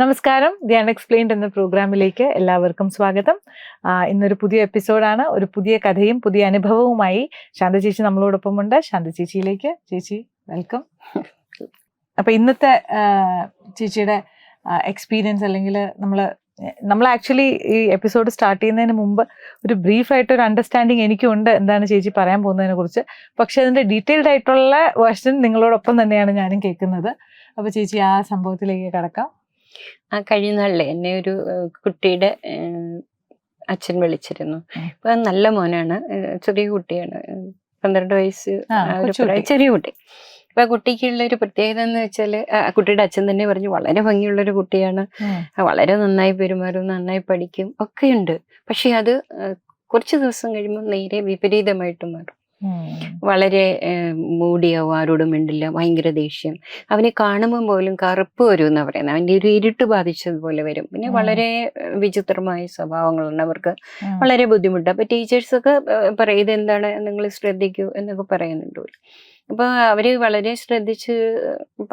നമസ്കാരം. The unexplained എന്ന പ്രോഗ്രാമിലേക്ക് എല്ലാവർക്കും സ്വാഗതം. ഇന്നൊരു പുതിയ എപ്പിസോഡാണ്. ഒരു പുതിയ കഥയും പുതിയ അനുഭവവുമായി ശാന്ത ചേച്ചി നമ്മളോടൊപ്പം ഉണ്ട് ശാന്ത ചേച്ചിയിലേക്ക്. ചേച്ചി വെൽക്കം അപ്പൊ ഇന്നത്തെ ചേച്ചിയുടെ എക്സ്പീരിയൻസ് അല്ലെങ്കിൽ നമ്മൾ നമ്മൾ ആക്ച്വലി ഈ എപ്പിസോഡ് സ്റ്റാർട്ട് ചെയ്യുന്നതിന് മുമ്പ് ഒരു ബ്രീഫ് ആയിട്ട് ഒരു അണ്ടർസ്റ്റാൻഡിങ് എനിക്കുണ്ട് എന്താണ് ചേച്ചി പറയാൻ പോകുന്നതിനെ കുറിച്ച്. പക്ഷെ അതിന്റെ ഡീറ്റെയിൽഡ് ആയിട്ടുള്ള വേർഷൻ നിങ്ങളോടൊപ്പം തന്നെയാണ് ഞാനും കേൾക്കുന്നത്. അപ്പൊ ചേച്ചി ആ സംഭവത്തിലേക്ക് കടക്കാം. ആ കഴിയുന്നാളിലെ എന്നെ ഒരു കുട്ടിയുടെ അച്ഛൻ വിളിച്ചിരുന്നു. അപ്പൊ നല്ല മോനാണ്. ചെറിയ കുട്ടിയാണ്. പന്ത്രണ്ട് വയസ്സ് ചെറിയ കുട്ടി. അപ്പൊ ആ കുട്ടിക്കുള്ള ഒരു പ്രത്യേകത എന്ന് വെച്ചാൽ ആ കുട്ടിയുടെ അച്ഛൻ തന്നെ പറഞ്ഞു വളരെ ഭംഗിയുള്ള ഒരു കുട്ടിയാണ് വളരെ നന്നായി പെരുമാറും നന്നായി പഠിക്കും ഒക്കെയുണ്ട്. പക്ഷെ അത് കുറച്ച് ദിവസം കഴിയുമ്പോൾ നേരെ വിപരീതമായിട്ട് മാറും. വളരെ മൂടിയാവും ആരോടും മിണ്ടില്ല ഭയങ്കര ദേഷ്യം. അവനെ കാണുമ്പോൾ പോലും കറുപ്പ് വരും എന്നാ പറയുന്നത്. അവന്റെ ഒരു ഇരുട്ട് ബാധിച്ചതുപോലെ വരും. പിന്നെ വളരെ വിചിത്രമായ സ്വഭാവങ്ങളുണ്ട് അവർക്ക്. വളരെ ബുദ്ധിമുട്ട്. അപ്പൊ ടീച്ചേഴ്സൊക്കെ പറയും ഇതെന്താണ്? നിങ്ങൾ ശ്രദ്ധിക്കൂ എന്നൊക്കെ പറയുന്നുണ്ട്. അപ്പൊ അവർ വളരെ ശ്രദ്ധിച്ച്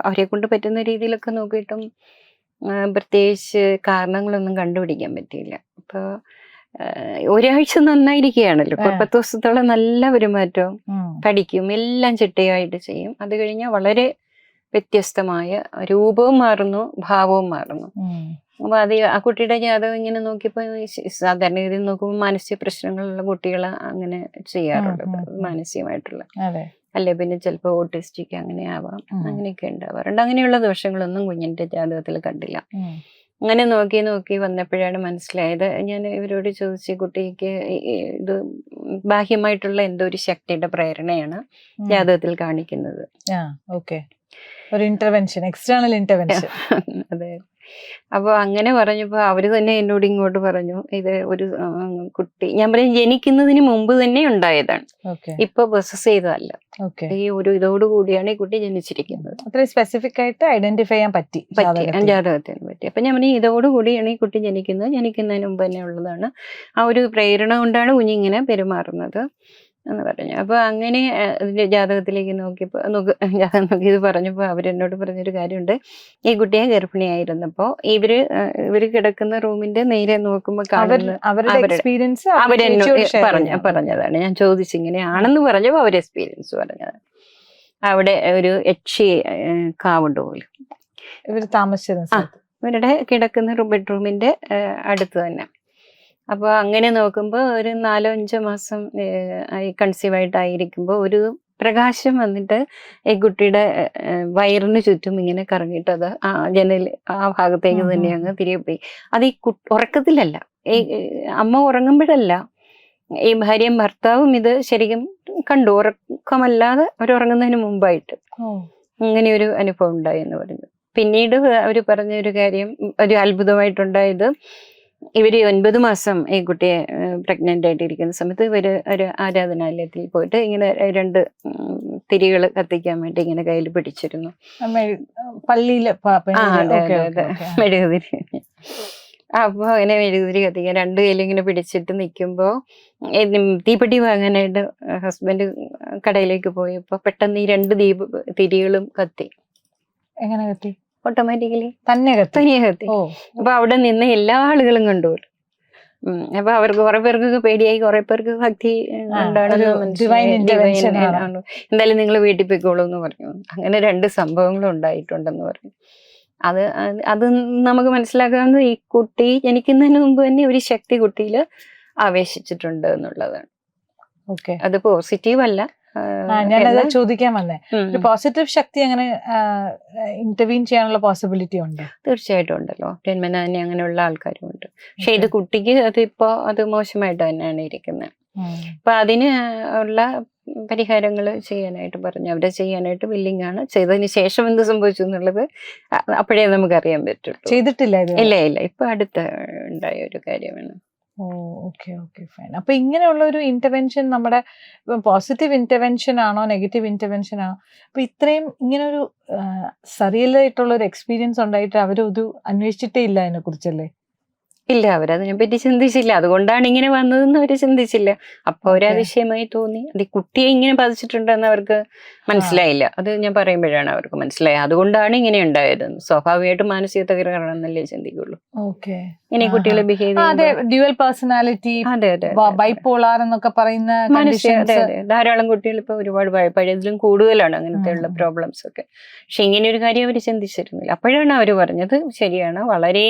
അവരെ കൊണ്ട് പറ്റുന്ന രീതിയിലൊക്കെ നോക്കിയിട്ടും പ്രത്യേകിച്ച് കാരണങ്ങളൊന്നും കണ്ടുപിടിക്കാൻ പറ്റിയില്ല. അപ്പൊ ഒരാഴ്ച നന്നായിരിക്കുകയാണല്ലോ പത്ത് ദിവസത്തോളം നല്ല പെരുമാറ്റവും. പഠിക്കും എല്ലാം ചിട്ടയായിട്ട് ചെയ്യും അത് കഴിഞ്ഞാൽ വളരെ വ്യത്യസ്തമായ രൂപവും മാറുന്നു ഭാവവും മാറുന്നു. അപ്പൊ അത് ആ കുട്ടിയുടെ ജാതകം ഇങ്ങനെ നോക്കിയപ്പോ സാധാരണഗതിയിൽ സാധാരണ രീതിയിൽ നോക്കുമ്പോൾ മാനസിക പ്രശ്നങ്ങളുള്ള കുട്ടികൾ അങ്ങനെ ചെയ്യാറുണ്ട്. മാനസികമായിട്ടുള്ള അല്ലെ പിന്നെ ചിലപ്പോൾ ഓട്ടിസ്റ്റിക് അങ്ങനെ ആവാം. അങ്ങനെയൊക്കെ ഉണ്ടാവാറുണ്ട് അങ്ങനെയുള്ള ദോഷങ്ങളൊന്നും കുഞ്ഞിന്റെ ജാതകത്തിൽ കണ്ടില്ല. അങ്ങനെ നോക്കി നോക്കി വന്നപ്പോഴാണ് മനസ്സിലായത്. ഞാൻ ഇവരോട് ചോദിച്ചു കുട്ടിക്ക് ഇത് ബാഹ്യമായിട്ടുള്ള എന്തോ ഒരു ശക്തിയുടെ പ്രേരണയാണ്. ജാതകത്തിൽ കാണിക്കുന്നത്. ഒരു ഇന്റർവെൻഷൻ എക്സ്റ്റേണൽ ഇന്റർവെൻഷൻ അതെ. അപ്പൊ അങ്ങനെ പറഞ്ഞപ്പോ അവർ തന്നെ എന്നോട് ഇങ്ങോട്ട് പറഞ്ഞു ഇത് ഒരു കുട്ടി ഞാൻ പറയും ജനിക്കുന്നതിന് മുമ്പ് തന്നെ ഉണ്ടായതാണ്. ഇപ്പൊ പ്രൊസസ് ചെയ്തതല്ല. ഈ ഒരു ഇതോട് കൂടിയാണ് ഈ കുട്ടി ജനിച്ചിരിക്കുന്നത്. അത്രയും സ്പെസിഫിക് ആയിട്ട് ഐഡന്റിഫൈ ചെയ്യാൻ പറ്റി പറ്റി. ജാതകത്തിന് പറ്റി. അപ്പൊ ഞാൻ പറഞ്ഞു ഇതോട് കൂടിയാണ് ഈ കുട്ടി ജനിക്കുന്നത്. ജനിക്കുന്നതിന് മുമ്പ് തന്നെ ഉള്ളതാണ്. ആ ഒരു പ്രേരണ കൊണ്ടാണ് കുഞ്ഞിങ്ങനെ പെരുമാറുന്നത്. എന്ന് പറഞ്ഞു. അപ്പൊ അങ്ങനെ അതിന്റെ ജാതകത്തിലേക്ക് നോക്കിയപ്പോ നോക്ക് ജാതകം നോക്കി ഇത് പറഞ്ഞപ്പോ അവരെന്നോട് പറഞ്ഞൊരു കാര്യമുണ്ട്. ഈ കുട്ടിയെ ഗർഭിണിയായിരുന്നപ്പോ ഇവർ ഇവർ ഇവർ കിടക്കുന്ന റൂമിന്റെ നേരെ നോക്കുമ്പോൾ കാണുന്ന അവരുടെ എക്സ്പീരിയൻസ് അവരെന്നോട് പറഞ്ഞ പറഞ്ഞതാണ്. ഞാൻ ചോദിച്ചു ഇങ്ങനെയാണെന്ന് പറഞ്ഞപ്പോ അവർ എക്സ്പീരിയൻസ് പറഞ്ഞതാണ്. അവിടെ ഒരു യക്ഷി ഏഹ്, കാവുണ്ട് പോലും. ഇവർ താമസിച്ചിരുന്ന സ്ഥലത്ത്. ഇവരുടെ കിടക്കുന്ന ബെഡ്റൂമിന്റെ അടുത്ത് തന്നെ. അപ്പോൾ അങ്ങനെ നോക്കുമ്പോൾ ഒരു നാലോ അഞ്ചോ മാസം ഈ കൺസീവ് ആയിട്ടായിരിക്കുമ്പോൾ ഒരു പ്രകാശം വന്നിട്ട് ഈ കുട്ടിയുടെ വയറിന് ചുറ്റും ഇങ്ങനെ കറങ്ങിയിട്ട് അത് ആ ജനൽ ആ ഭാഗത്തേക്ക് തന്നെ അങ്ങ് തിരികെ പോയി. അത് ഈ ഉറക്കത്തിലല്ല. ഈ അമ്മ ഉറങ്ങുമ്പോഴല്ല. ഈ ഭാര്യയും ഭർത്താവും ഇത് ശരിക്കും കണ്ടു. ഉറക്കമല്ലാതെ അവർ ഉറങ്ങുന്നതിന് മുമ്പായിട്ട്. അങ്ങനെ ഒരു അനുഭവം ഉണ്ടായി എന്ന് പറഞ്ഞു. പിന്നീട് അവർ പറഞ്ഞ ഒരു കാര്യം ഒരു അത്ഭുതമായിട്ടുണ്ടായത് ഇവർ ഒൻപത് മാസം ഈ കുട്ടിയെ പ്രഗ്നന്റ് ആയിട്ടിരിക്കുന്ന സമയത്ത് ഇവർ ഒരു ആരാധനാലയത്തിൽ പോയിട്ട് ഇങ്ങനെ രണ്ട് തിരികൾ കത്തിക്കാൻ വേണ്ടി ഇങ്ങനെ കയ്യിൽ പിടിച്ചിരുന്നു. പള്ളിയിൽ. മെഴുകുതിരി. അപ്പൊ അങ്ങനെ മെഴുകുതിരി കത്തിക്കാൻ രണ്ട് കയ്യിൽ ഇങ്ങനെ പിടിച്ചിട്ട് നിൽക്കുമ്പോൾ തീപ്പെട്ടി വാങ്ങാനായിട്ട് ഹസ്ബൻഡ് കടയിലേക്ക് പോയപ്പോ പെട്ടെന്ന് ഈ രണ്ട് ദീപ തിരികളും കത്തി. എങ്ങനെ കത്തി? ഓട്ടോമാറ്റിക്കലി തന്നെ കത്തി. തനിയെ കത്തി. അപ്പൊ അവിടെ നിന്ന് എല്ലാ ആളുകളും കണ്ടു. ഉം. അപ്പൊ അവർക്ക് കുറെ പേർക്ക് പേടിയായി കുറെ പേർക്ക് ഭക്തി. എന്തായാലും നിങ്ങൾ വീട്ടിൽ പോയിക്കോളൂ എന്ന് പറഞ്ഞു. അങ്ങനെ രണ്ട് സംഭവങ്ങളും ഉണ്ടായിട്ടുണ്ടെന്ന് പറഞ്ഞു. അത് അത് നമുക്ക് മനസ്സിലാക്കാവുന്നത് ഈ കുട്ടി ജനിക്കുന്നതിന് മുമ്പ് തന്നെ ഒരു ശക്തി കുട്ടിയിൽ ആവേശിച്ചിട്ടുണ്ട് എന്നുള്ളതാണ്. ഓക്കെ. അത് പോസിറ്റീവ് അല്ല. ഞാനത് ചോദിക്കാൻ വന്നേ. ഒരു പോസിറ്റീവ് ശക്തി അങ്ങനെ ഇന്റർവീൻ ചെയ്യാനുള്ള പോസിബിലിറ്റി ഉണ്ട്? തീർച്ചയായിട്ടും ഉണ്ടല്ലോ. ജന്മന തന്നെ അങ്ങനെയുള്ള ആൾക്കാരും ഉണ്ട്. പക്ഷെ ഇത് കുട്ടിക്ക് അതിപ്പോ അത് മോശമായിട്ട് തന്നെയാണ് ഇരിക്കുന്നത്. അപ്പൊ അതിന് ഉള്ള പരിഹാരങ്ങൾ ചെയ്യാനായിട്ട് പറഞ്ഞു. അവരെ ചെയ്യാനായിട്ട് വില്ലിംഗ് ആണ്. ചെയ്തതിന് ശേഷം എന്ത് സംഭവിച്ചു എന്നുള്ളത് അപ്പോഴേ നമുക്ക് അറിയാൻ പറ്റുള്ളൂ. ചെയ്തിട്ടില്ല ഇല്ല ഇല്ല. ഇപ്പൊ അടുത്ത ഉണ്ടായ ഒരു കാര്യമാണ്. Oh okay okay fine. അപ്പൊ ഇങ്ങനെയുള്ള ഒരു ഇന്റർവെൻഷൻ നമ്മുടെ പോസിറ്റീവ് ഇന്റർവെൻഷൻ ആണോ നെഗറ്റീവ് ഇന്റർവെൻഷൻ ആണോ? അപ്പൊ ഇത്രയും ഇങ്ങനെ ഒരു സറിയലായിട്ടുള്ള ഒരു എക്സ്പീരിയൻസ് ഉണ്ടായിട്ട് അവരൊരു അന്വേഷിച്ചിട്ടേ ഇല്ല അതിനെ കുറിച്ചല്ലേ ഇല്ല അവരതിനെ പറ്റി ചിന്തിച്ചില്ല. അതുകൊണ്ടാണ് ഇങ്ങനെ വന്നതെന്ന് അവർ ചിന്തിച്ചില്ല. അപ്പൊ ഒരു Okay. അതിശയമായി തോന്നി. അത് ഈ കുട്ടിയെ ഇങ്ങനെ ബാധിച്ചിട്ടുണ്ടെന്ന് അവർക്ക് മനസ്സിലായില്ല. അത് ഞാൻ പറയുമ്പോഴാണ് അവർക്ക് മനസ്സിലായത്. അതുകൊണ്ടാണ് ഇങ്ങനെ ഉണ്ടായത്. സ്വാഭാവികമായിട്ടും മാനസിക തകരാറാണെന്നല്ലേ ചിന്തിക്കുള്ളൂ. ഓക്കെ. കുട്ടികളെ ബിഹേവ് അതെ. ഡ്യുവൽ പേഴ്സണാലിറ്റി അതെ അതെ ബൈപോളാർ എന്നൊക്കെ പറയുന്ന മനുഷ്യ അതെ അതെ. ധാരാളം കുട്ടികൾ ഇപ്പൊ ഒരുപാട് പഴ- പഴയതിലും കൂടുതലാണ് അങ്ങനത്തെ ഉള്ള പ്രോബ്ലംസ് ഒക്കെ. പക്ഷെ ഇങ്ങനെ ഒരു കാര്യം അവർ ചിന്തിച്ചിരുന്നില്ല. അപ്പോഴാണ് അവർ പറഞ്ഞത് ശരിയാണ്. വളരെ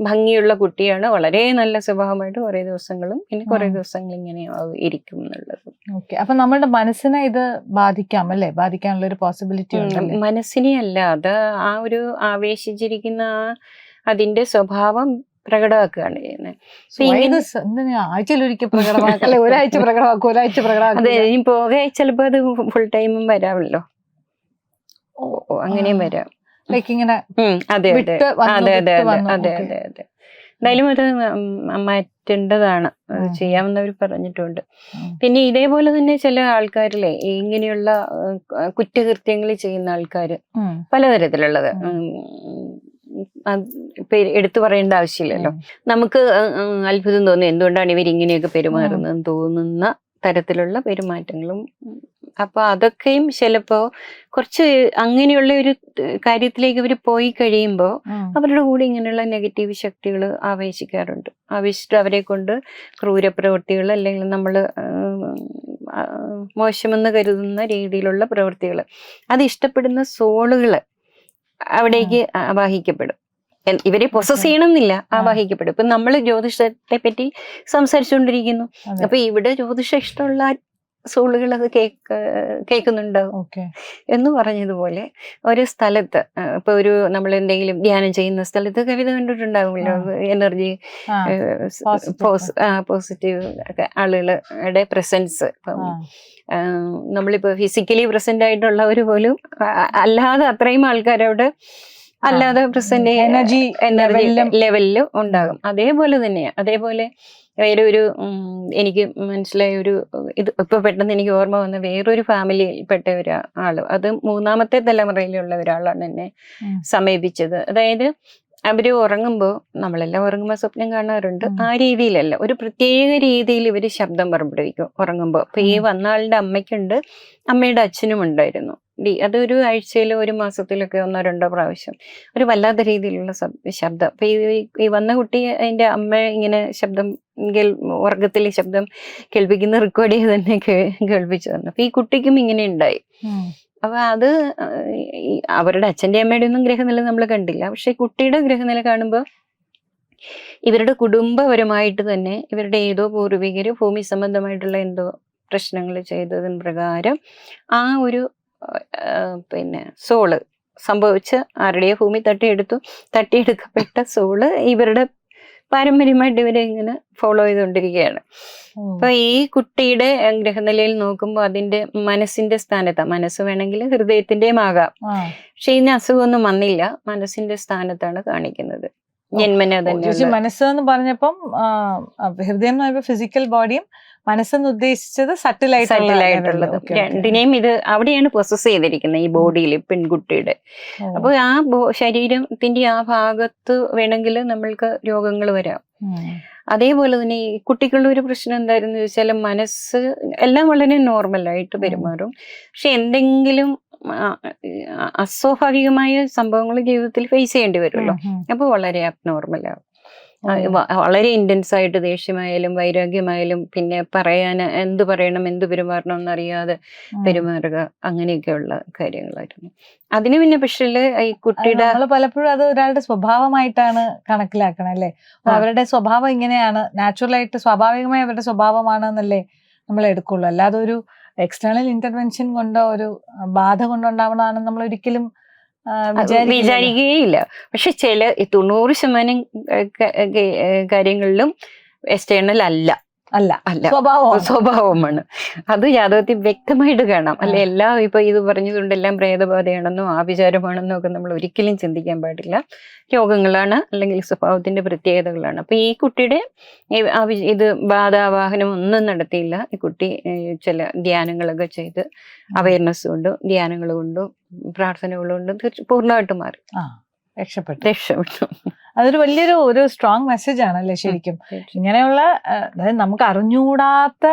ഭംഗിയുള്ള കുട്ടിയാണ്. വളരെ നല്ല സ്വഭാവമായിട്ട് കുറേ ദിവസങ്ങളും ഇനി കുറേ ദിവസങ്ങളും ദിവസങ്ങൾ ഇങ്ങനെ ഇരിക്കും എന്നുള്ളത്. ഓക്കെ. അപ്പൊ നമ്മുടെ മനസ്സിനെ ഇത് ബാധിക്കാം അല്ലേ? ബാധിക്കാനുള്ള ഒരു പോസിബിലിറ്റി ഉണ്ട് മനസ്സിനെ അല്ല അത് ആ ഒരു ആവേശിച്ചിരിക്കുന്ന ആ അതിന്റെ സ്വഭാവം പ്രകടമാക്കുകയാണ് ചെയ്യുന്നത്. ആഴ്ചയിലൊരിക്കൽ പ്രകടമാക്കല്ലേ ഒരാഴ്ച പ്രകടമാക്കും ഒരാഴ്ച പ്രകടമാക്കും അതെ ഇനി പോകെ ചിലപ്പോ അത് ഫുൾ ടൈമും വരാമല്ലോ ഓ അങ്ങനെയും. വരാം. ലൈക്ക് ഇങ്ങനെ അതെ അതെ. അതെ അതെ അതെ അതെ എന്തായാലും അത് മാറ്റേണ്ടതാണ്. അത് അവർ ചെയ്യാമെന്നവർ പറഞ്ഞിട്ടുണ്ട്. പിന്നെ ഇതേപോലെ തന്നെ ചില ആൾക്കാരിലെ ഇങ്ങനെയുള്ള കുറ്റകൃത്യങ്ങൾ ചെയ്യുന്ന ആൾക്കാർ പലതരത്തിലുള്ളത്. എടുത്തു പറയേണ്ട ആവശ്യമില്ലല്ലോ. നമുക്ക് അത്ഭുതം തോന്നുന്നു. എന്തുകൊണ്ടാണ് ഇവർ ഇങ്ങനെയൊക്കെ പെരുമാറുന്നതെന്ന് തോന്നുന്ന തരത്തിലുള്ള പെരുമാറ്റങ്ങളും അപ്പൊ അതൊക്കെയും ചിലപ്പോ കുറച്ച് അങ്ങനെയുള്ള ഒരു കാര്യത്തിലേക്ക് അവർ പോയി കഴിയുമ്പോൾ അവരുടെ കൂടെ ഇങ്ങനെയുള്ള നെഗറ്റീവ് ശക്തികൾ ആവേശിക്കാറുണ്ട്. ആവേശിച്ചിട്ട് അവരെ കൊണ്ട് ക്രൂരപ്രവൃത്തികൾ അല്ലെങ്കിൽ നമ്മൾ മോശമെന്ന് കരുതുന്ന രീതിയിലുള്ള പ്രവൃത്തികൾ അത് ഇഷ്ടപ്പെടുന്ന സോളുകൾ അവിടേക്ക് ആവാഹിക്കപ്പെടും. ഇവരെ പ്രൊസസ്. ചെയ്യണമെന്നില്ല ആവാഹിക്കപ്പെടും. ഇപ്പൊ നമ്മൾ ജ്യോതിഷത്തെ പറ്റി സംസാരിച്ചുകൊണ്ടിരിക്കുന്നു. അപ്പൊ ഇവിടെ ജ്യോതിഷം ഇഷ്ടമുള്ള സോളുകൾ അത് കേക്ക് കേൾക്കുന്നുണ്ടോ? ഓക്കെ. എന്ന് പറഞ്ഞതുപോലെ ഒരു സ്ഥലത്ത് ഇപ്പൊ ഒരു നമ്മൾ എന്തെങ്കിലും ധ്യാനം ചെയ്യുന്ന സ്ഥലത്ത് കവിത കണ്ടിട്ടുണ്ടാവുമല്ലോ എനർജി. പോസിറ്റീവ് ആളുകളുടെ പ്രസൻസ്. ഇപ്പം നമ്മളിപ്പോ ഫിസിക്കലി പ്രസന്റ് ആയിട്ടുള്ളവർ പോലും അല്ലാതെ അത്രയും ആൾക്കാരവിടെ അല്ലാതെ പ്രസന്റ് എനർജി എനർജി ലെവലിലും ലെവലിലും ഉണ്ടാകും. അതേപോലെ തന്നെയാണ് അതേപോലെ വേറെ ഒരു എനിക്ക് മനസ്സിലായ ഒരു ഇത് ഇപ്പൊ പെട്ടെന്ന് എനിക്ക് ഓർമ്മ വന്ന വേറൊരു ഫാമിലിയിൽപ്പെട്ട ഒരു ആൾ അത് മൂന്നാമത്തെ തലമുറയിലുള്ള ഒരാളാണ് എന്നെ. സമീപിച്ചത് അതായത് അവർ ഉറങ്ങുമ്പോൾ നമ്മളെല്ലാം ഉറങ്ങുമ്പോൾ സ്വപ്നം കാണാറുണ്ട്. ആ രീതിയിലല്ല. ഒരു പ്രത്യേക രീതിയിൽ ഇവർ ശബ്ദം പുറപ്പെടുവിക്കും ഉറങ്ങുമ്പോൾ അപ്പൊ ഈ. വന്ന ആളുടെ അമ്മയ്ക്കുണ്ട്. അമ്മയുടെ അച്ഛനും ഉണ്ടായിരുന്നു. ഡി- അതൊരു ആഴ്ചയിൽ ഒരു മാസത്തിലൊക്കെ ഒന്നോ രണ്ടോ പ്രാവശ്യം ഒരു വല്ലാത്ത രീതിയിലുള്ള ശബ്- ശബ്ദം. അപ്പൊ ഈ ഈ വന്ന കുട്ടി അതിന്റെ അമ്മ ഇങ്ങനെ ശബ്ദം കേൾ ശബ്ദം കേൾപ്പിക്കുന്ന റെക്കോർഡ് ചെയ്ത് തന്നെ കേൾപ്പിച്ചു തന്നു. അപ്പൊ ഈ കുട്ടിക്കും ഇങ്ങനെ ഉണ്ടായി. അപ്പൊ അത് അവരുടെ അച്ഛന്റെ അമ്മയുടെ ഒന്നും ഗ്രഹനില നമ്മൾ കണ്ടില്ല. പക്ഷെ കുട്ടിയുടെ ഗ്രഹനില കാണുമ്പോൾ ഇവരുടെ കുടുംബപരമായിട്ട് തന്നെ ഇവരുടെ ഏതോ പൂർവികര് ഭൂമി സംബന്ധമായിട്ടുള്ള എന്തോ പ്രശ്നങ്ങൾ ചെയ്തതിന് പ്രകാരം ആ ഒരു പിന്നെ സോൾ സംഭവിച്ച് ആരുടെയോ ഭൂമി തട്ടിയെടുത്തു. തട്ടിയെടുക്കപ്പെട്ട സോൾ ഇവരുടെ പാരമ്പര്യമായിട്ട് ഇവരെ ഇങ്ങനെ ഫോളോ ചെയ്തുകൊണ്ടിരിക്കുകയാണ്. അപ്പൊ ഈ കുട്ടിയുടെ ഗ്രഹനിലയിൽ നോക്കുമ്പോൾ അതിന്റെ മനസ്സിന്റെ സ്ഥാനത്താ. മനസ്സ് വേണമെങ്കിൽ ഹൃദയത്തിന്റെയും ആകാം. പക്ഷെ ഇതിന് അസുഖമൊന്നും വന്നില്ല. മനസ്സിന്റെ സ്ഥാനത്താണ് കാണിക്കുന്നത്. ചേച്ചി മനസ്സ് എന്ന് പറഞ്ഞപ്പം ഹൃദയം എന്ന് പറയുമ്പോൾ ഫിസിക്കൽ ബോഡിയും മനസ്സെന്ന് ഉദ്ദേശിച്ചത് രണ്ടിനെയും ഇത് അവിടെയാണ് പ്രൊസസ് ചെയ്തിരിക്കുന്നത് ഈ ബോഡിയിൽ പെൺകുട്ടിയുടെ. അപ്പൊ ആ ശരീരത്തിന്റെ ആ ഭാഗത്ത് വേണമെങ്കിൽ നമ്മൾക്ക് രോഗങ്ങൾ വരാം. അതേപോലെ തന്നെ ഈ കുട്ടികളുടെ ഒരു പ്രശ്നം എന്തായിരുന്നു ചോദിച്ചാൽ മനസ്സ് എല്ലാം വളരെ നോർമലായിട്ട് പെരുമാറും. പക്ഷെ എന്തെങ്കിലും അസ്വാഭാവികമായ സംഭവങ്ങൾ ജീവിതത്തിൽ ഫേസ് ചെയ്യേണ്ടി വരുമല്ലോ. അപ്പൊ വളരെ വ- വളരെ ഇന്റൻസ് ആയിട്ട് ദേഷ്യമായാലും വൈരാഗ്യമായാലും പിന്നെ പറയാൻ എന്ത് പറയണം എന്ത് പെരുമാറണം എന്നറിയാതെ പെരുമാറുക അങ്ങനെയൊക്കെയുള്ള കാര്യങ്ങളായിരുന്നു. അതിന് പിന്നെ പക്ഷേ ഈ കുട്ടിയുടെ നമ്മൾ പലപ്പോഴും അത് ഒരാളുടെ സ്വഭാവമായിട്ടാണ് കണക്കിലാക്കണം അല്ലേ? അവരുടെ സ്വഭാവം ഇങ്ങനെയാണ്. നാച്ചുറൽ ആയിട്ട് സ്വാഭാവികമായി അവരുടെ സ്വഭാവമാണ് എന്നല്ലേ നമ്മൾ എടുക്കുള്ളൂ. അല്ലാതെ ഒരു എക്സ്റ്റേണൽ ഇന്റർവെൻഷൻ കൊണ്ടോ ഒരു ബാധ കൊണ്ടുണ്ടാവണതാണെന്ന് നമ്മൾ ഒരിക്കലും. വിചാരിക്കുകയില്ല. പക്ഷെ ചില തൊണ്ണൂറ് ശതമാനം കാര്യങ്ങളിലും എക്സ്റ്റേണൽ അല്ല. അല്ല. അല്ല. സ്വഭാവം. സ്വഭാവമാണ്. അത് യാഥാർത്ഥ്യം വ്യക്തമായിട്ട് കാണാം. അല്ലെ എല്ലാം ഇപ്പൊ ഇത് പറഞ്ഞതുകൊണ്ട് എല്ലാം പ്രേതബാധയാണെന്നോ ആഭിചാരമാണെന്നോ ഒക്കെ നമ്മൾ ഒരിക്കലും ചിന്തിക്കാൻ പാടില്ല. രോഗങ്ങളാണ് അല്ലെങ്കിൽ സ്വഭാവത്തിന്റെ പ്രത്യേകതകളാണ്. അപ്പൊ ഈ കുട്ടിയുടെ ഇത് ബാധാവാഹനം ഒന്നും നടത്തിയില്ല. ഈ കുട്ടി ചില ധ്യാനങ്ങളൊക്കെ ചെയ്ത് അവയർനെസ് കൊണ്ടും ധ്യാനങ്ങൾ കൊണ്ടും പ്രാർത്ഥനകൾ കൊണ്ടും പൂർണമായിട്ട് മാറി. രക്ഷപ്പെട്ടു. രക്ഷപ്പെട്ടു. അതൊരു വലിയൊരു ഒരു സ്ട്രോങ് മെസ്സേജ് ആണല്ലേ ശരിക്കും. ഇങ്ങനെയുള്ള അതായത് നമുക്ക് അറിഞ്ഞുകൂടാത്ത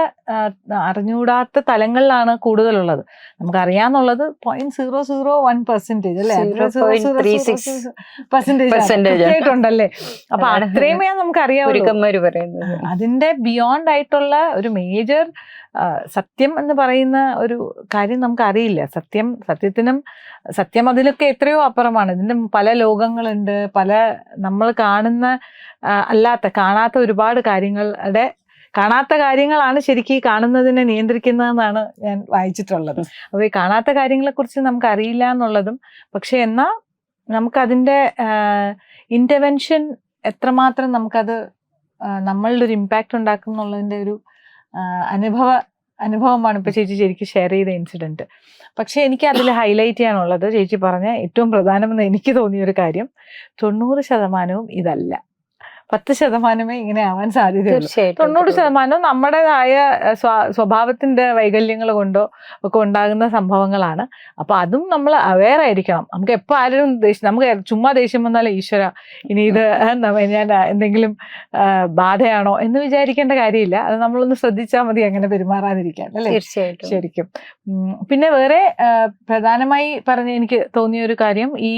അറിഞ്ഞുകൂടാത്ത തലങ്ങളിലാണ് കൂടുതലുള്ളത്. നമുക്ക് അറിയാന്നുള്ളത് point zero zero one percentage അല്ലേ 0.36 പെർസെന്റേജ് ആയിട്ടുണ്ടല്ലേ അപ്പൊ അത്രയുമേ നമുക്ക് അറിയാവുള്ളൂ അതിന്റെ ബിയോണ്ട് ആയിട്ടുള്ള ഒരു മേജർ സത്യം എന്ന് പറയുന്ന ഒരു കാര്യം നമുക്ക് അറിയില്ല സത്യം സത്യത്തിനും സത്യം അതിലൊക്കെ എത്രയോ അപ്പുറമാണ്. ഇതിന്റെ പല ലോകങ്ങളുണ്ട്. പല നമ്മൾ കാണുന്ന അല്ലാത്ത കാണാത്ത ഒരുപാട് കാര്യങ്ങളുടെ കാണാത്ത കാര്യങ്ങളാണ് ശരിക്കും ഈ കാണുന്നതിനെ നിയന്ത്രിക്കുന്നതെന്നാണ് ഞാൻ വായിച്ചിട്ടുള്ളത്. അപ്പോൾ ഈ കാണാത്ത കാര്യങ്ങളെക്കുറിച്ച് നമുക്ക് അറിയില്ല എന്നുള്ളതും പക്ഷെ എന്നാൽ നമുക്കതിന്റെ ഇന്റർവെൻഷൻ എത്രമാത്രം നമുക്കത് നമ്മളുടെ ഒരു ഇമ്പാക്റ്റ് ഉണ്ടാക്കും എന്നുള്ളതിന്റെ ഒരു അനുഭവ അനുഭവമാണ് ഇപ്പൊ ചേച്ചി ശരിക്കും ഷെയർ ചെയ്ത ഇൻസിഡന്റ് പക്ഷെ എനിക്ക് അതിൽ ഹൈലൈറ്റ് ചെയ്യാനുള്ളത് ചേച്ചി പറഞ്ഞ ഏറ്റവും പ്രധാനമെന്ന് എനിക്ക് തോന്നിയ ഒരു കാര്യം തൊണ്ണൂറ് ശതമാനവും ഇതല്ല. പത്ത് ശതമാനമേ ഇങ്ങനെ ആവാൻ സാധ്യതയുള്ളൂ. തൊണ്ണൂറ് ശതമാനം നമ്മുടേതായ സ്വഭാവത്തിന്റെ വൈകല്യങ്ങൾ കൊണ്ടോ ഒക്കെ ഉണ്ടാകുന്ന സംഭവങ്ങളാണ്. അപ്പൊ അതും നമ്മൾ അവെയർ ആയിരിക്കണം. നമുക്ക് എപ്പോ ആരും ദേഷ്യം നമുക്ക് ചുമ്മാ ദേഷ്യം വന്നാലേ ഈശ്വര ഇനി ഇത് എന്താ ഞാൻ എന്തെങ്കിലും ബാധയാണോ എന്ന് വിചാരിക്കേണ്ട കാര്യമില്ല. അത് നമ്മളൊന്ന് ശ്രദ്ധിച്ചാൽ മതി അങ്ങനെ പെരുമാറാതിരിക്കാൻ അല്ലേ? തീർച്ചയായിട്ടും. ശരിക്കും. പിന്നെ വേറെ പ്രധാനമായി പറഞ്ഞ എനിക്ക് തോന്നിയ ഒരു കാര്യം ഈ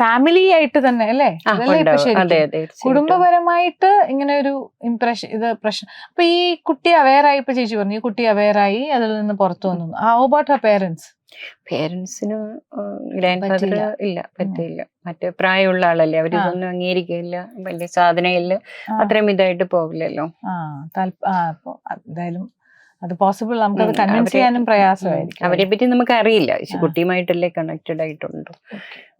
ഫാമിലി ആയിട്ട് തന്നെ അല്ലേ? ആ, കുടുംബപരമായിട്ട് ഇങ്ങനെ ഒരു ഇംപ്രഷൻ ഇത് പ്രശ്നം. അപ്പൊ ഈ കുട്ടി അവെയറായി ഇപ്പൊ ചേച്ചി പറഞ്ഞു ഈ കുട്ടി അവെയറായി അതിൽ നിന്ന് പുറത്തു വന്നു. ഹൗ അബൌട്ട് ഹർ പേരൻസ് പേരൻസിന് ഗ്രാൻഡ് ഫാദർ പറ്റില്ല. ഇല്ല പറ്റില്ല മറ്റേ പ്രായമുള്ള ആളല്ലേ അവരിതൊന്നും അംഗീകരിക്കില്ല വലിയ സാധനയില്ല അത്രയും ഇതായിട്ട് പോകില്ലല്ലോ എന്തായാലും അത് പോസിബിൾ നമുക്ക് അത് കൺവിൻസ് ചെയ്യാനും പ്രയാസമായിരിക്കും. അവരെ പറ്റി നമുക്ക് അറിയില്ല. കുട്ടിയുമായിട്ടല്ലേ കണക്റ്റഡ് ആയിട്ടുണ്ട്.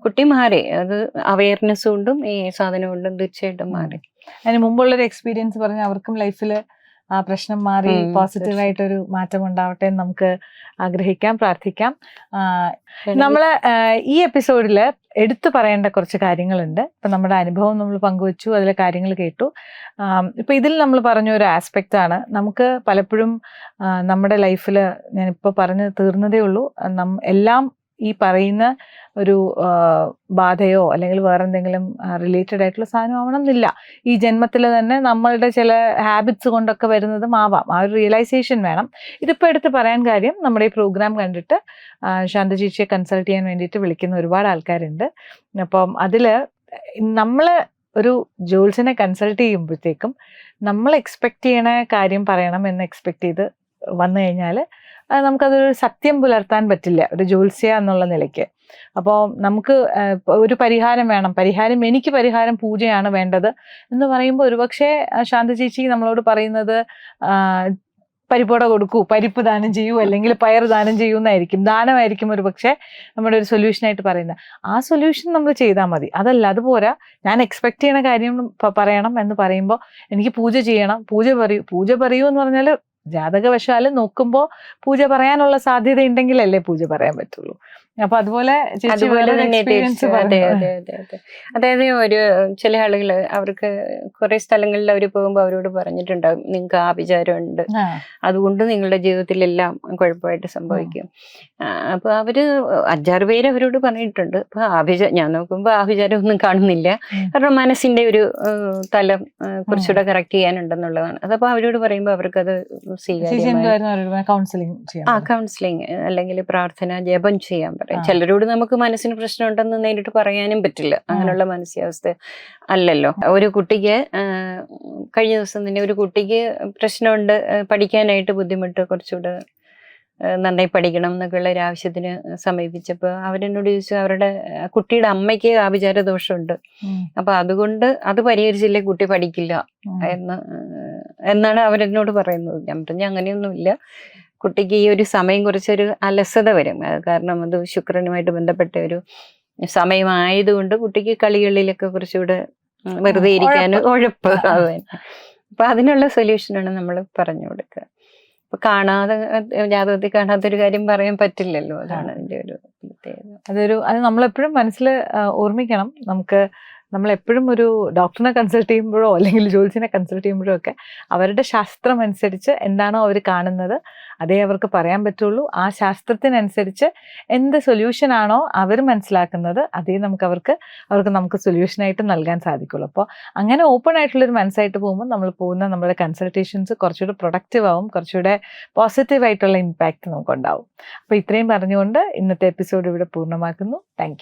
കുട്ടി മാറി. അത് അവയർനെസ് കൊണ്ടും ഈ സാധനം കൊണ്ടും തീർച്ചയായിട്ടും മാറി. അതിന് മുമ്പുള്ളൊരു എക്സ്പീരിയൻസ് പറഞ്ഞാൽ അവർക്കും ലൈഫിൽ ആ പ്രശ്നം മാറി പോസിറ്റീവ് ആയിട്ടൊരു മാറ്റം ഉണ്ടാവട്ടെ എന്ന് നമുക്ക് ആഗ്രഹിക്കാം പ്രാർത്ഥിക്കാം. നമ്മൾ ഈ എപ്പിസോഡിൽ എടുത്തു പറയേണ്ട കുറച്ച് കാര്യങ്ങളുണ്ട്. ഇപ്പൊ നമ്മുടെ അനുഭവം നമ്മൾ പങ്കുവച്ചു അതിലെ കാര്യങ്ങൾ കേട്ടു. ഇപ്പൊ ഇതിൽ നമ്മൾ പറഞ്ഞ ഒരു ആസ്പെക്റ്റ് ആണ്. നമുക്ക് പലപ്പോഴും നമ്മുടെ ലൈഫിൽ ഞാനിപ്പോൾ പറഞ്ഞ് തീർന്നതേ ഉള്ളൂ. എല്ലാം ഈ പറയുന്ന ഒരു ബാധയോ അല്ലെങ്കിൽ വേറെ എന്തെങ്കിലും റിലേറ്റഡ് ആയിട്ടുള്ള സാധനം ആവണമെന്നില്ല ഈ ജന്മത്തിൽ തന്നെ നമ്മളുടെ ചില ഹാബിറ്റ്സ് കൊണ്ടൊക്കെ വരുന്നതും ആവാം. ആ ഒരു റിയലൈസേഷൻ വേണം. ഇതിപ്പോൾ എടുത്ത് പറയാൻ കാര്യം നമ്മുടെ ഈ പ്രോഗ്രാം കണ്ടിട്ട് ശാന്ത ചേച്ചിയെ കൺസൾട്ട് ചെയ്യാൻ വേണ്ടിയിട്ട് വിളിക്കുന്ന ഒരുപാട് ആൾക്കാരുണ്ട്. അപ്പം അതിൽ നമ്മൾ ഒരു ജോൽസിനെ കൺസൾട്ട് ചെയ്യുമ്പോഴത്തേക്കും നമ്മൾ എക്സ്പെക്റ്റ് ചെയ്യണ കാര്യം പറയണം എന്ന് എക്സ്പെക്ട് ചെയ്ത് വന്നു കഴിഞ്ഞാൽ നമുക്കതൊരു സത്യം പുലർത്താൻ പറ്റില്ല ഒരു ജോത്സ്യ എന്നുള്ള നിലയ്ക്ക്. അപ്പോൾ നമുക്ക് ഒരു പരിഹാരം വേണം. പരിഹാരം എനിക്ക് പരിഹാരം പൂജയാണ് വേണ്ടത് എന്ന് പറയുമ്പോൾ ഒരുപക്ഷെ ശാന്ത ചേച്ചി നമ്മളോട് പറയുന്നത് പരിപ്പോട കൊടുക്കൂ പരിപ്പ് ദാനം ചെയ്യൂ അല്ലെങ്കിൽ പയർ ദാനം ചെയ്യൂ എന്നായിരിക്കും. ദാനമായിരിക്കും ഒരു പക്ഷേ നമ്മുടെ ഒരു സൊല്യൂഷനായിട്ട് പറയുന്നത്. ആ സൊല്യൂഷൻ നമ്മൾ ചെയ്താൽ മതി. അതല്ല അതുപോലെ ഞാൻ എക്സ്പെക്ട് ചെയ്യുന്ന കാര്യം പറയണം എന്ന് പറയുമ്പോൾ എനിക്ക് പൂജ ചെയ്യണം. പൂജ പറയൂ പൂജ പറയൂ എന്ന് പറഞ്ഞാൽ ജാതകവശാൽ നോക്കുമ്പോൾ പൂജ പറയാനുള്ള സാധ്യത ഉണ്ടെങ്കിലല്ലേ പൂജ പറയാൻ പറ്റുള്ളൂ. അപ്പൊ അതുപോലെ അതായത് ഒരു ചില ആളുകൾ അവർക്ക് കുറെ സ്ഥലങ്ങളിൽ അവർ പോകുമ്പോൾ അവരോട് പറഞ്ഞിട്ടുണ്ടാകും നിങ്ങൾക്ക് ആ വിചാരമുണ്ട്. അതുകൊണ്ട് നിങ്ങളുടെ ജീവിതത്തിലെല്ലാം കുഴപ്പമായിട്ട് സംഭവിക്കും. അപ്പൊ അവർ അഞ്ചാറ് പേര് അവരോട് പറഞ്ഞിട്ടുണ്ട്. അപ്പൊ ആ വിചാ ഞാൻ നോക്കുമ്പോ ആ വിചാരം ഒന്നും കാണുന്നില്ല. കാരണം മനസ്സിന്റെ ഒരു തലം കുറച്ചുകൂടെ കറക്റ്റ് ചെയ്യാനുണ്ടെന്നുള്ളതാണ്. അതപ്പോ അവരോട് പറയുമ്പോൾ അവർക്ക് അത് സ്വീകരിക്കും ആ കൗൺസിലിംഗ് അല്ലെങ്കിൽ പ്രാർത്ഥന ജപം ചെയ്യാൻ പറയും. ചിലരോട് നമുക്ക് മനസ്സിന് പ്രശ്നം ഉണ്ടെന്ന് നേരിട്ട് പറയാനും പറ്റില്ല. അങ്ങനെയുള്ള മാനസികാവസ്ഥ അല്ലല്ലോ. ഒരു കുട്ടിക്ക് കഴിഞ്ഞ ദിവസം തന്നെ ഒരു കുട്ടിക്ക് പ്രശ്നമുണ്ട് പഠിക്കാനായിട്ട് ബുദ്ധിമുട്ട് കുറച്ചുകൂടെ നന്നായി പഠിക്കണം എന്നൊക്കെയുള്ള ഒരു ആവശ്യത്തിന് സമീപിച്ചപ്പോൾ അവരെന്നോട് ചോദിച്ചു അവരുടെ കുട്ടിയുടെ അമ്മയ്ക്ക് ആഭിചാര ദോഷമുണ്ട് അപ്പൊ അതുകൊണ്ട് അത് പരിഹരിച്ചില്ലേ കുട്ടി പഠിക്കില്ല? എന്ന് എന്നാണ് അവരെന്നോട് പറയുന്നത്. ഞാൻ പറഞ്ഞു അങ്ങനെയൊന്നുമില്ല. കുട്ടിക്ക് ഈ ഒരു സമയം കുറച്ചൊരു അലസത വരും. കാരണം അത് ശുക്രനുമായിട്ട് ബന്ധപ്പെട്ട ഒരു സമയമായതുകൊണ്ട് കുട്ടിക്ക് കളികളിലൊക്കെ കുറച്ചുകൂടെ വെറുതെ ഇരിക്കാൻ ഉഴപ്പ്. അത് അപ്പൊ അതിനുള്ള സൊല്യൂഷനാണ് നമ്മൾ പറഞ്ഞു കൊടുക്കുക. അപ്പൊ കാണാതെ ജാതകത്തിൽ കാണാത്തൊരു കാര്യം പറയാൻ പറ്റില്ലല്ലോ. അതാണ് അതിന്റെ ഒരു പ്രത്യേകത. അതൊരു അത് നമ്മളെപ്പോഴും മനസ്സിൽ ഓർമ്മിക്കണം. നമുക്ക് നമ്മൾ എപ്പോഴും ഒരു ഡോക്ടറിനെ കൺസൾട്ട് ചെയ്യുമ്പോഴോ അല്ലെങ്കിൽ ജോലിസിനെ കൺസൾട്ട് ചെയ്യുമ്പോഴോ ഒക്കെ അവരുടെ ശാസ്ത്രം അനുസരിച്ച് എന്താണോ അവർ കാണുന്നത് അതേ അവർക്ക് പറയാൻ പറ്റുള്ളൂ. ആ ശാസ്ത്രത്തിനനുസരിച്ച് എന്ത് സൊല്യൂഷൻ ആണോ അവർ മനസ്സിലാക്കുന്നത് അതേ നമുക്ക് അവർക്ക് അവർക്ക് നമുക്ക് സൊല്യൂഷനായിട്ട് നൽകാൻ സാധിക്കുള്ളൂ. അപ്പോൾ അങ്ങനെ ഓപ്പൺ ആയിട്ടുള്ളൊരു മനസ്സായിട്ട് പോകുമ്പോൾ നമ്മൾ പോകുന്ന നമ്മുടെ കൺസൾട്ടേഷൻസ് കുറച്ചുകൂടെ പ്രൊഡക്റ്റീവ് ആവും കുറച്ചുകൂടെ പോസിറ്റീവ് ആയിട്ടുള്ള ഇമ്പാക്റ്റ് നമുക്കുണ്ടാവും. അപ്പോൾ ഇത്രയും പറഞ്ഞുകൊണ്ട് ഇന്നത്തെ എപ്പിസോഡ് ഇവിടെ പൂർണമാക്കുന്നു. താങ്ക്